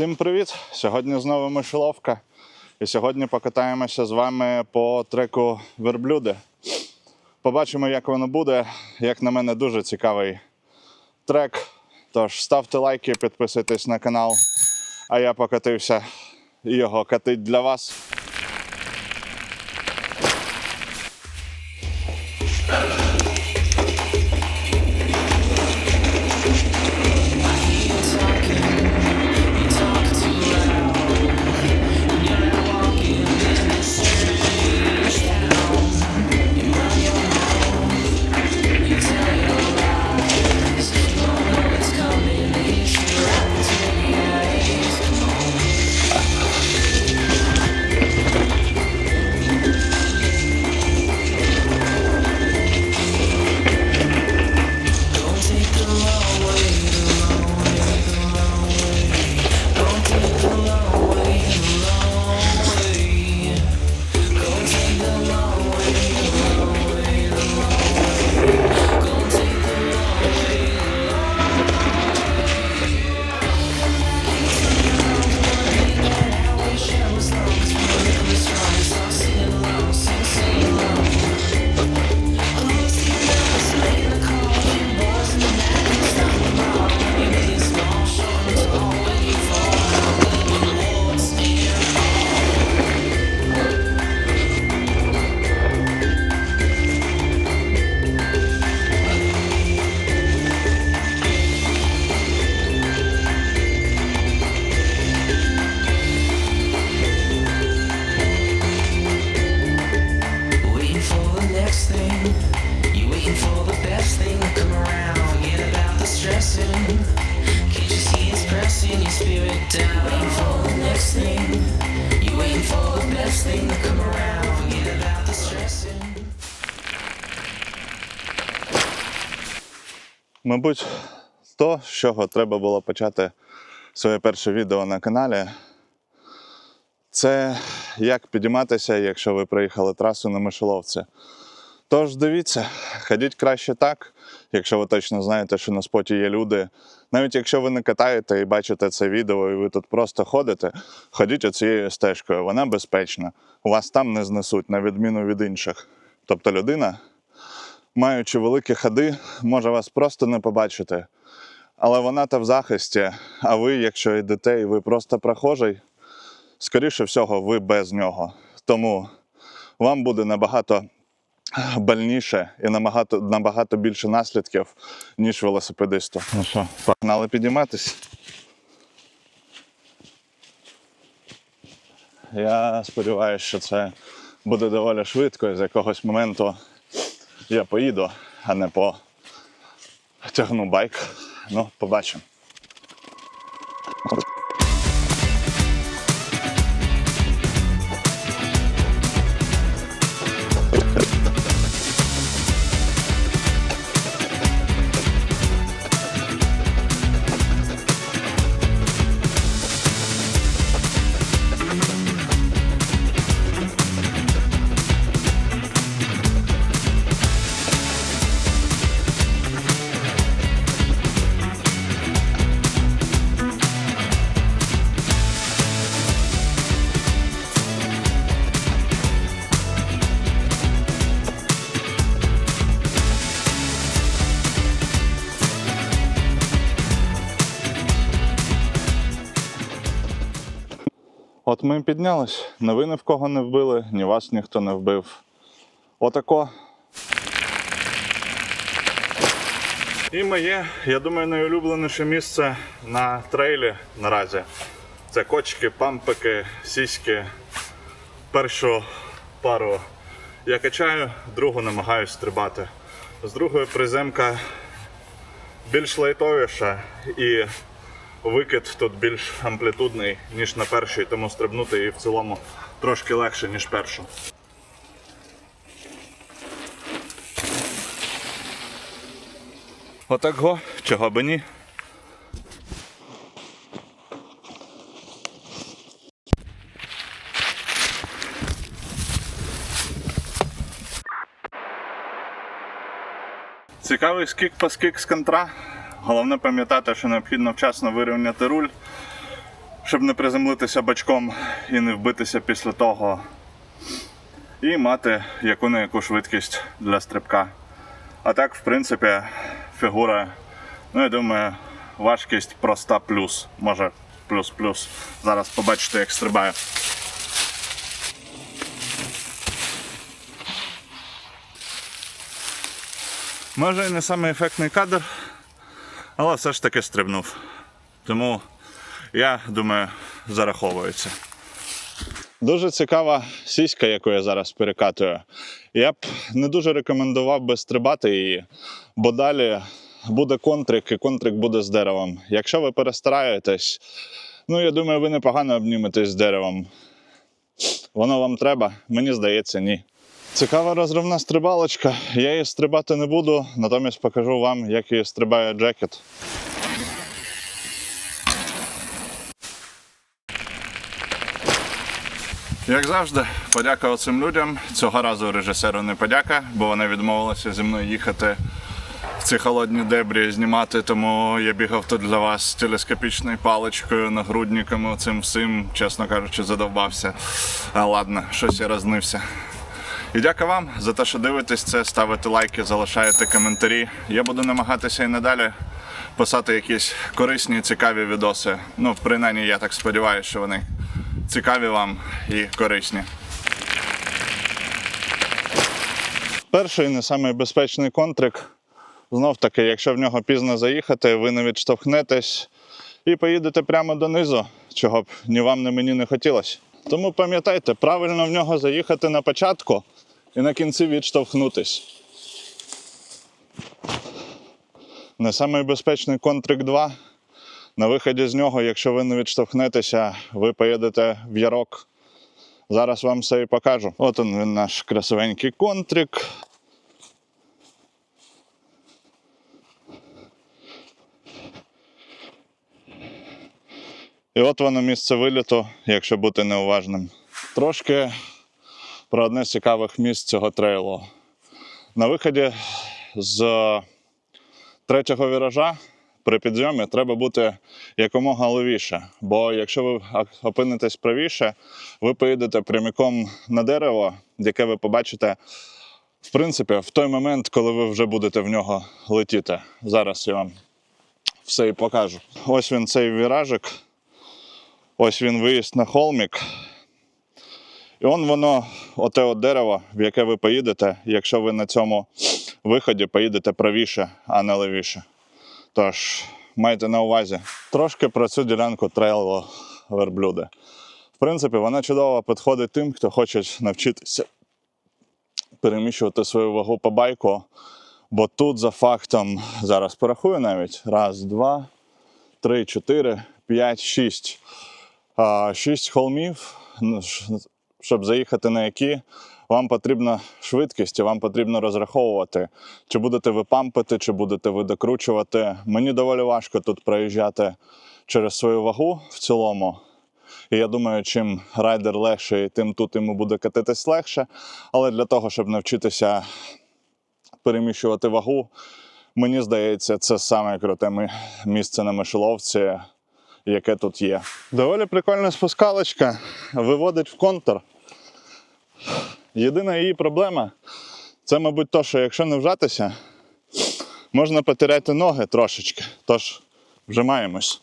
Всім привіт! Сьогодні знову мишеловка. І сьогодні покатаємося з вами по треку верблюди. Побачимо, як воно буде. Як на мене, дуже цікавий трек. Тож ставте лайки, підписуйтесь на канал. А я покатився його катить для вас. Мабуть, то, з чого треба було почати своє перше відео на каналі, це як підійматися, якщо ви проїхали трасу на мишеловці. Тож дивіться, ходіть краще так, якщо ви точно знаєте, що на споті є люди. Навіть якщо ви не катаєте і бачите це відео, і ви тут просто ходите, ходіть оцією стежкою, вона безпечна. Вас там не знесуть, на відміну від інших. Тобто людина, маючи великі ходи, може вас просто не побачити. Але вона та в захисті, а ви, якщо йдете і ви просто прохожий, скоріше всього, ви без нього. Тому вам буде набагато больніше і набагато, набагато більше наслідків, ніж велосипедисту. Ну що, погнали підійматись? Я сподіваюся, що це буде доволі швидко, і з якогось моменту я поїду, а не по тягну байк. Ну, побачимо. От ми піднялись. Ні ви ні в кого не вбили, ні вас ніхто не вбив. Отако. І моє, я думаю, найулюбленіше місце на трейлі наразі. Це кочки, пампики, сіськи. Першу пару я качаю, другу намагаюсь стрибати. З другої приземка більш лайтовіша і викид тут більш амплітудний, ніж на першій, тому стрибнути її в цілому трошки легше, ніж першу. Отак го, чого би ні. Цікавий скік по скік з контра. Головне пам'ятати, що необхідно вчасно вирівняти руль, щоб не приземлитися бачком і не вбитися після того. І мати яку не яку швидкість для стрибка. А так, в принципі, фігура, ну я думаю, важкість проста плюс. Може плюс-плюс. Зараз побачите, як стрибає. Може і не самий ефектний кадр, але все ж таки стрибнув. Тому я думаю, зараховується. Дуже цікава сіська, яку я зараз перекатую. Я б не дуже рекомендував би стрибати її, бо далі буде контрик, і контрик буде з деревом. Якщо ви перестараєтесь, ну я думаю, ви непогано обніметесь з деревом. Воно вам треба? Мені здається, ні. Цікава розривна стрибалочка. Я її стрибати не буду, натомість покажу вам, як її стрибає джекет. Як завжди, подяка цим людям. Цього разу режисеру не подяка, бо вони відмовилися зі мною їхати в ці холодні дебрі знімати. Тому я бігав тут для вас з телескопічною паличкою, нагрудниками, цим всім, чесно кажучи, задовбався. А ладно, щось я рознився. І дяка вам за те, що дивитесь це, ставите лайки, залишаєте коментарі. Я буду намагатися і надалі писати якісь корисні, цікаві відоси. Ну, принаймні, я так сподіваюся, що вони цікаві вам і корисні. Перший не самий безпечний контрик. Знов таки, якщо в нього пізно заїхати, ви не відштовхнетесь і поїдете прямо донизу, чого б ні вам, ні мені не хотілося. Тому пам'ятайте, правильно в нього заїхати на початку і на кінці відштовхнутись. Не самий безпечний контрик 2. На виході з нього, якщо ви не відштовхнетеся, ви поїдете в ярок. Зараз вам все і покажу. От он він наш красивенький контрик. І от воно місце виліту, якщо бути неуважним. Трошки про одне з цікавих місць цього трейлу. На виході з третього віража при підйомі треба бути якомога левіше. Бо якщо ви опинитесь правіше, ви поїдете прямиком на дерево, яке ви побачите, в принципі, в той момент, коли ви вже будете в нього летіти. Зараз я вам все і покажу. Ось він цей віражик. Ось він виїзд на холмік. І он воно, оте от дерево, в яке ви поїдете, якщо ви на цьому виході поїдете правіше, а не левіше. Тож, майте на увазі. Трошки про цю ділянку трейлу верблюди. В принципі, вона чудово підходить тим, хто хоче навчитися переміщувати свою вагу по байку. Бо тут за фактом, зараз порахую навіть. Раз, два, три, чотири, п'ять, шість. Шість холмів, ну, щоб заїхати на які, вам потрібна швидкість, і вам потрібно розраховувати, чи будете ви пампити, чи будете ви докручувати. Мені доволі важко тут проїжджати через свою вагу в цілому. І я думаю, чим райдер легший, тим тут йому буде катитись легше. Але для того, щоб навчитися переміщувати вагу, мені здається, це саме круте місце на мишеловці, яке тут є. Доволі прикольна спускалочка, виводить в контур. Єдина її проблема це, мабуть, то, що якщо не вжатися, можна потеряти ноги трошечки. Тож вжимаємось.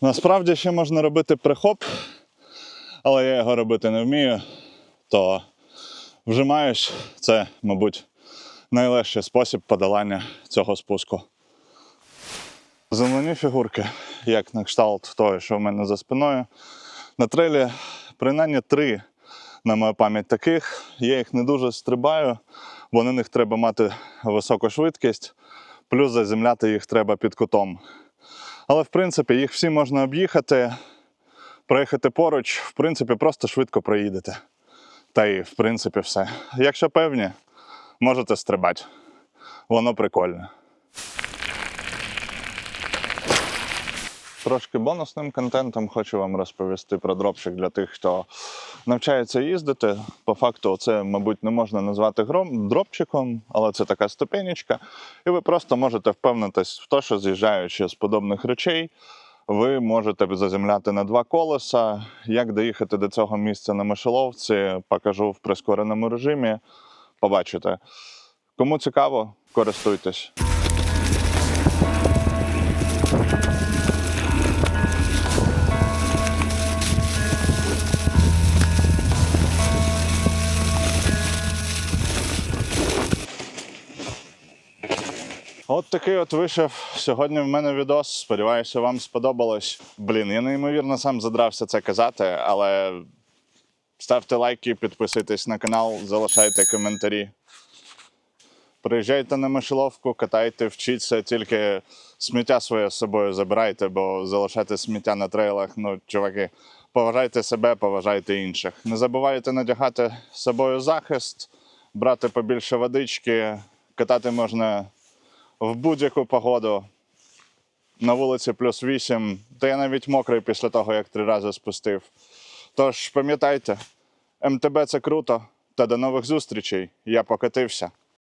Насправді ще можна робити прихоп, але я його робити не вмію, то вжимаюсь. Це, мабуть, найлегший спосіб подолання цього спуску. Земляні фігурки, як на кшталт того, що в мене за спиною. На трейлі принаймні три, на мою пам'ять, таких. Я їх не дуже стрибаю, бо на них треба мати високу швидкість, плюс заземляти їх треба під кутом. Але в принципі їх всі можна об'їхати, проїхати поруч, в принципі, просто швидко проїдете. Та і в принципі все. Якщо певні, можете стрибати. Воно прикольне. Трошки бонусним контентом хочу вам розповісти про дропчик для тих, хто навчається їздити. По факту, це, мабуть, не можна назвати дропчиком, але це така ступенечка. І ви просто можете впевнитись в те, що з'їжджаючи з подобних речей, ви можете заземляти на два колеса. Як доїхати до цього місця на мишеловці, покажу в прискореному режимі. Побачите. Кому цікаво, користуйтесь. Такий от вийшов сьогодні в мене відос. Сподіваюся, вам сподобалось. Блін, я неймовірно сам задрався це казати, але ставте лайки, підписуйтесь на канал, залишайте коментарі. Приїжджайте на мишеловку, катайте, вчіться, тільки сміття своє з собою забирайте, бо залишати сміття на трейлах, ну, чуваки, поважайте себе, поважайте інших. Не забувайте надягати з собою захист, брати побільше водички, катати можна в будь-яку погоду. На вулиці плюс 8, та я навіть мокрий після того, як три рази спустив. Тож пам'ятайте, МТБ це круто, та до нових зустрічей. Я покатився.